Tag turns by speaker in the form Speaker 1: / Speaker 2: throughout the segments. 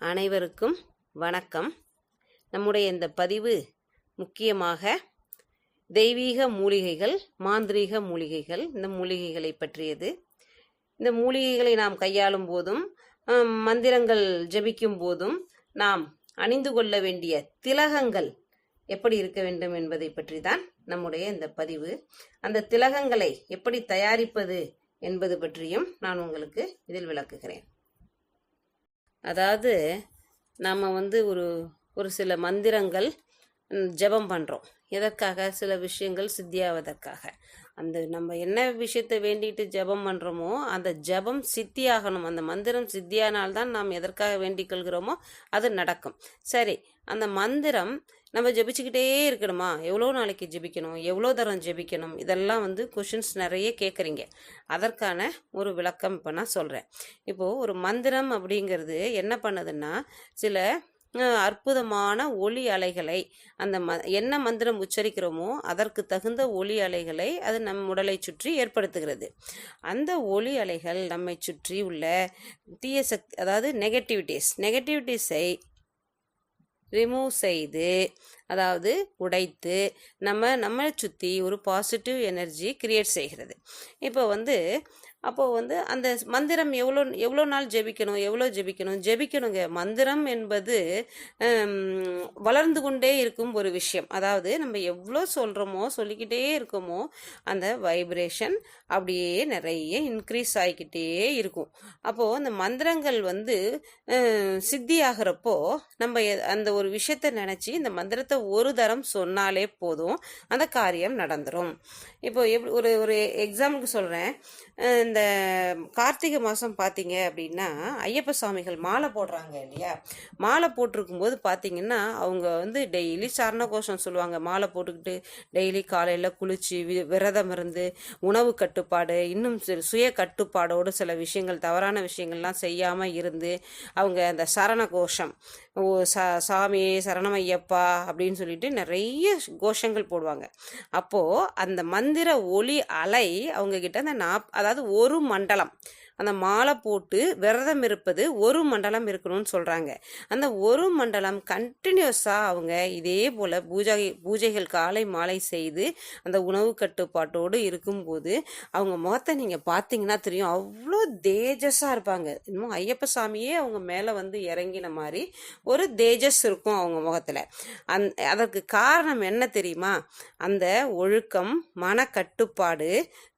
Speaker 1: அனைவருக்கும் வணக்கம். நம்முடைய இந்த பதிவு முக்கியமாக தெய்வீக மூலிகைகள் மாந்திரீக மூலிகைகள் இந்த மூலிகைகளை பற்றியது. இந்த மூலிகைகளை நாம் கையாளும் போதும் மந்திரங்கள் ஜபிக்கும் போதும் நாம் அணிந்து கொள்ள வேண்டிய திலகங்கள் எப்படி இருக்க வேண்டும் என்பதை பற்றி தான் நம்முடைய இந்த பதிவு. அந்த திலகங்களை எப்படி தயாரிப்பது என்பது பற்றியும் நான் உங்களுக்கு இதில் விளக்குகிறேன். அதாவது நம்ம வந்து ஒரு ஒரு சில மந்திரங்கள் ஜெபம் பண்ணுறோம் எதற்காக? சில விஷயங்கள் சித்தியாவதற்காக. அந்த நம்ம என்ன விஷயத்தை வேண்டிட்டு ஜெபம் பண்ணுறோமோ அந்த ஜெபம் சித்தியாகணும். அந்த மந்திரம் சித்தியானால்தான் நாம் எதற்காக வேண்டிக் கொள்கிறோமோ அது நடக்கும். சரி அந்த மந்திரம் நம்ம ஜெபிச்சுக்கிட்டே இருக்கணுமா? எவ்வளோ நாளைக்கு ஜெபிக்கணும்? எவ்வளோ தரம் ஜெபிக்கணும்? இதெல்லாம் வந்து கொஷின்ஸ் நிறைய கேட்குறீங்க அதற்கான ஒரு விளக்கம் இப்போ நான் சொல்கிறேன் இப்போது ஒரு மந்திரம் அப்படிங்கிறது என்ன பண்ணுதுன்னா சில அற்புதமான ஒளி அலைகளை அந்த ம என்ன மந்திரம் உச்சரிக்கிறோமோ அதற்கு தகுந்த ஒளி அலைகளை அது நம் உடலை சுற்றி ஏற்படுத்துகிறது. அந்த ஒளி அலைகள் நம்மை சுற்றி உள்ள தீய சக்தி அதாவது நெகட்டிவிட்டிஸ் நெகட்டிவிட்டிஸை ரிமூவ் செய்து அதாவது உடைத்து நம்ம நம்மளை சுற்றி ஒரு பாசிட்டிவ் எனர்ஜி கிரியேட் செய்கிறது. இப்போ வந்து அப்போது வந்து அந்த மந்திரம் எவ்வளோ எவ்வளோ நாள் ஜெபிக்கணும் எவ்வளோ ஜெபிக்கணும்? ஜெபிக்கணுங்க. மந்திரம் என்பது வளர்ந்து கொண்டே இருக்கும் ஒரு விஷயம். அதாவது நம்ம எவ்வளோ சொல்கிறோமோ சொல்லிக்கிட்டே இருக்கோமோ அந்த வைப்ரேஷன் அப்படியே நிறைய இன்க்ரீஸ் ஆகிக்கிட்டே இருக்கும். அப்போது அந்த மந்திரங்கள் வந்து சித்தி சித்தியாகிறப்போ நம்ம அந்த ஒரு விஷயத்தை நினச்சி இந்த மந்திரத்தை ஒரு தரம் சொன்னாலே போதும். அந்த காரியம் நடந்துடும் இப்போ எப் ஒரு ஒரு எக்ஸாம்பிளுக்கு சொல்கிறேன் இந்த இந்த கார்த்திகை மாதம் பார்த்தீங்க அப்படின்னா ஐயப்ப சுவாமிகள் மாலை போடுறாங்க இல்லையா? மாலை போட்டிருக்கும் போது பார்த்தீங்கன்னா அவங்க வந்து டெய்லி சரண கோஷம் சொல்லுவாங்க. மாலை போட்டுக்கிட்டு டெய்லி காலையில் குளிச்சு வி- விரதம் இருந்து உணவு கட்டுப்பாடு இன்னும் சில சுய கட்டுப்பாடோடு சில விஷயங்கள் தவறான விஷயங்கள்லாம் செய்யாமல் இருந்து அவங்க அந்த சரண கோஷம் ஓ சா சாமி சரணமையப்பா அப்படின்னு சொல்லிட்டு நிறைய கோஷங்கள் போடுவாங்க. அப்போது அந்த மந்திர ஒளி அலை அவங்க கிட்ட அந்த நாப் அதாவது ஒரு ஒரு மண்டலம். அந்த மாலை போட்டு விரதம் இருப்பது ஒரு மண்டலம் இருக்கணும்னு சொல்கிறாங்க அந்த ஒரு மண்டலம் கண்டினியூஸாக அவங்க இதே போல் பூஜை பூஜைகள் காலை மாலை செய்து அந்த உணவு கட்டுப்பாட்டோடு இருக்கும்போது அவங்க முகத்தை நீங்கள் பார்த்தீங்கன்னா தெரியும். அவ்வளோ தேஜஸாக இருப்பாங்க. இன்னும் ஐயப்ப சாமியே அவங்க மேலே வந்து இறங்கின மாதிரி ஒரு தேஜஸ் இருக்கும் அவங்க முகத்தில். அந் அதற்கு காரணம் என்ன தெரியுமா? அந்த ஒழுக்கம் மனக்கட்டுப்பாடு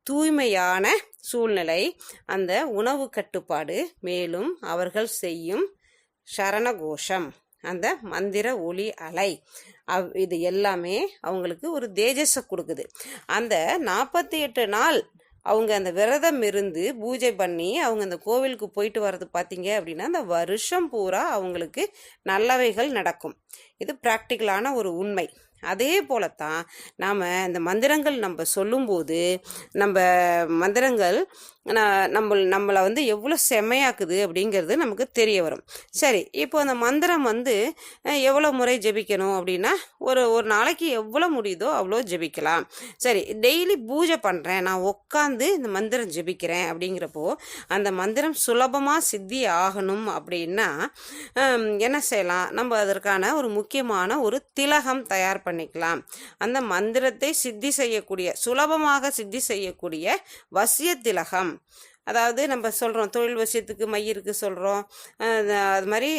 Speaker 1: தூய்மையான சூழ்நிலை. அந்த உணவு கட்டுப்பாடு மேலும் அவர்கள் செய்யும் சரணகோஷம். அந்த மந்திர ஒளி அலை. அவ் இது எல்லாமே அவங்களுக்கு ஒரு தேஜஸை கொடுக்குது. அந்த நாற்பத்தி எட்டு நாள் அவங்க அந்த விரதம் இருந்து பூஜை பண்ணி அவங்க அந்த கோவிலுக்கு போயிட்டு வர்றது பார்த்தீங்க அப்படின்னா அந்த வருஷம் பூரா அவங்களுக்கு நல்லவைகள் நடக்கும். இது ப்ராக்டிக்கலான ஒரு உண்மை. அதே போலத்தான் நாம் இந்த மந்திரங்கள் நம்ம சொல்லும்போது நம்ம மந்திரங்கள் நம்ம நம்மளை வந்து எவ்வளோ செம்மையாக்குது அப்படிங்கிறது நமக்கு தெரிய வரும். சரி இப்போ அந்த மந்திரம் வந்து எவ்வளோ முறை ஜெபிக்கணும் அப்படின்னா ஒரு ஒரு நாளைக்கு எவ்வளோ முடியுதோ அவ்வளோ ஜெபிக்கலாம். சரி டெய்லி பூஜை பண்ணுறேன் நான் உட்காந்து இந்த மந்திரம் ஜெபிக்கிறேன் அப்படிங்கிறப்போ அந்த மந்திரம் சுலபமாக சித்தி ஆகணும் அப்படின்னா என்ன செய்யலாம்? நம்ம அதற்கான ஒரு முக்கியமான ஒரு திலகம் தயார் பண்ணிக்கலாம். அந்த மந்திரத்தை சித்தி செய்யக்கூடிய சுலபமாக சித்தி செய்யக்கூடிய வசிய திலகம். அதாவது நம்ம சொல்கிறோம் தொழில் வசியத்துக்கு மையிருக்கு சொல்கிறோம் அது மாதிரி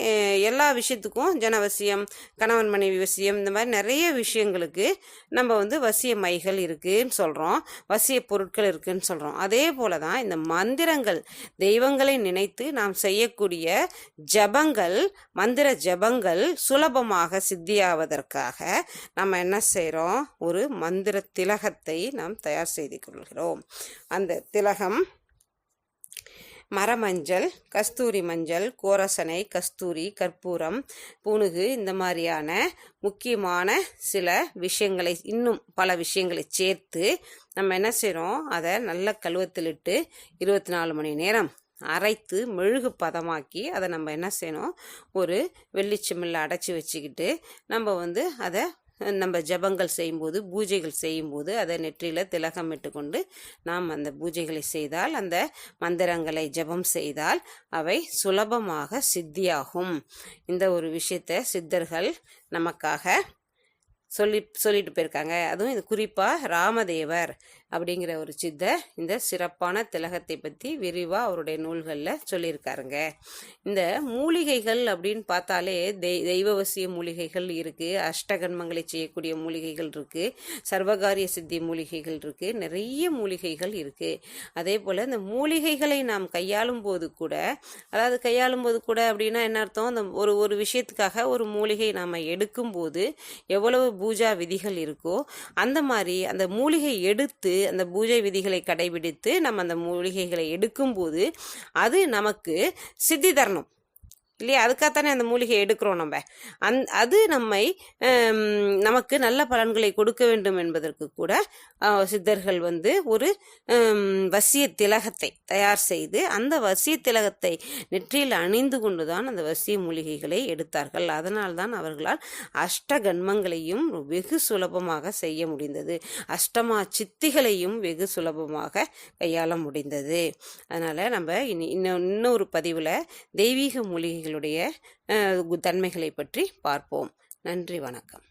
Speaker 1: எல்லா விஷயத்துக்கும் ஜனவசியம் கணவன் மனைவி வசியம் இந்த மாதிரி நிறைய விஷயங்களுக்கு நம்ம வந்து வசிய மைகள் இருக்குன்னு சொல்கிறோம் வசிய பொருட்கள் இருக்குதுன்னு சொல்கிறோம் அதே போல தான் இந்த மந்திரங்கள் தெய்வங்களை நினைத்து நாம் செய்யக்கூடிய ஜபங்கள் மந்திர ஜபங்கள் சுலபமாக சித்தியாவதற்காக நம்ம என்ன செய்கிறோம் ஒரு மந்திர திலகத்தை நாம் தயார் செய்து கொள்கிறோம். அந்த திலகம் மரமஞ்சள் கஸ்தூரி மஞ்சள் கோரசனை கஸ்தூரி கற்பூரம் புனுகு இந்த மாதிரியான முக்கியமான சில விஷயங்களை இன்னும் பல விஷயங்களை சேர்த்து நம்ம என்ன செய்கிறோம் அதை நல்ல கழுவத்திலிட்டு இருபத்தி நாலு மணி நேரம் அரைத்து மெழுகு பதமாக்கி அதை நம்ம என்ன செய்யணும் ஒரு வெள்ளிச்சிமில்ல அடைச்சி வச்சுக்கிட்டு நம்ம வந்து அதை நம்ம ஜபங்கள் செய்யும்போது பூஜைகள் செய்யும்போது அதை நெற்றியில் திலகமிட்டு கொண்டு நாம் அந்த பூஜைகளை செய்தால் அந்த மந்திரங்களை ஜெபம் செய்தால் அவை சுலபமாக சித்தியாகும். இந்த ஒரு விஷயத்தை சித்தர்கள் நமக்காக சொல்லி சொல்லிட்டு போயிருக்காங்க. அதுவும் இது குறிப்பாக ராமதேவர். அப்படிங்கிற ஒரு சித்த இந்த சிறப்பான திலகத்தை பற்றி விரிவாக அவருடைய நூல்களில் சொல்லியிருக்காருங்க. இந்த மூலிகைகள் அப்படின்னு பார்த்தாலே தெய் தெய்வவசிய மூலிகைகள் இருக்குது அஷ்டகன்மங்களை செய்யக்கூடிய மூலிகைகள் இருக்குது சர்வகாரிய சித்தி மூலிகைகள் இருக்குது நிறைய மூலிகைகள் இருக்குது அதே போல் இந்த மூலிகைகளை நாம் கையாளும் போது கூட அதாவது கையாளும் போது கூட அப்படின்னா என்ன அர்த்தம்? அந்த ஒரு ஒரு விஷயத்துக்காக ஒரு மூலிகை நாம் எடுக்கும்போது எவ்வளவு பூஜா விதிகள் இருக்கோ அந்த மாதிரி அந்த மூலிகை எடுத்து அந்த பூஜை விதிகளை கடைபிடித்து நம்ம அந்த மூலிகைகளை எடுக்கும்போது அது நமக்கு சித்தி தரணும். இல்லையா? அதுக்காகத்தானே அந்த மூலிகை எடுக்கிறோம் நம்ம. அந் அது நம்மை நமக்கு நல்ல பலன்களை கொடுக்க வேண்டும் என்பதற்கு கூட சித்தர்கள் வந்து ஒரு வசிய திலகத்தை தயார் செய்து அந்த வசிய திலகத்தை நெற்றியில் அணிந்து கொண்டுதான் அந்த வசிய மூலிகைகளை எடுத்தார்கள். அதனால்தான் அவர்களால் அஷ்டகன்மங்களையும் வெகு சுலபமாக செய்ய முடிந்தது. அஷ்டமா சித்திகளையும் வெகு சுலபமாக கையாள முடிந்தது. அதனால் நம்ம இனி இன்னும் இன்னொரு பதிவில் தெய்வீக மூலிகைகளுடைய தன்மைகளை பற்றி பார்ப்போம். நன்றி வணக்கம்.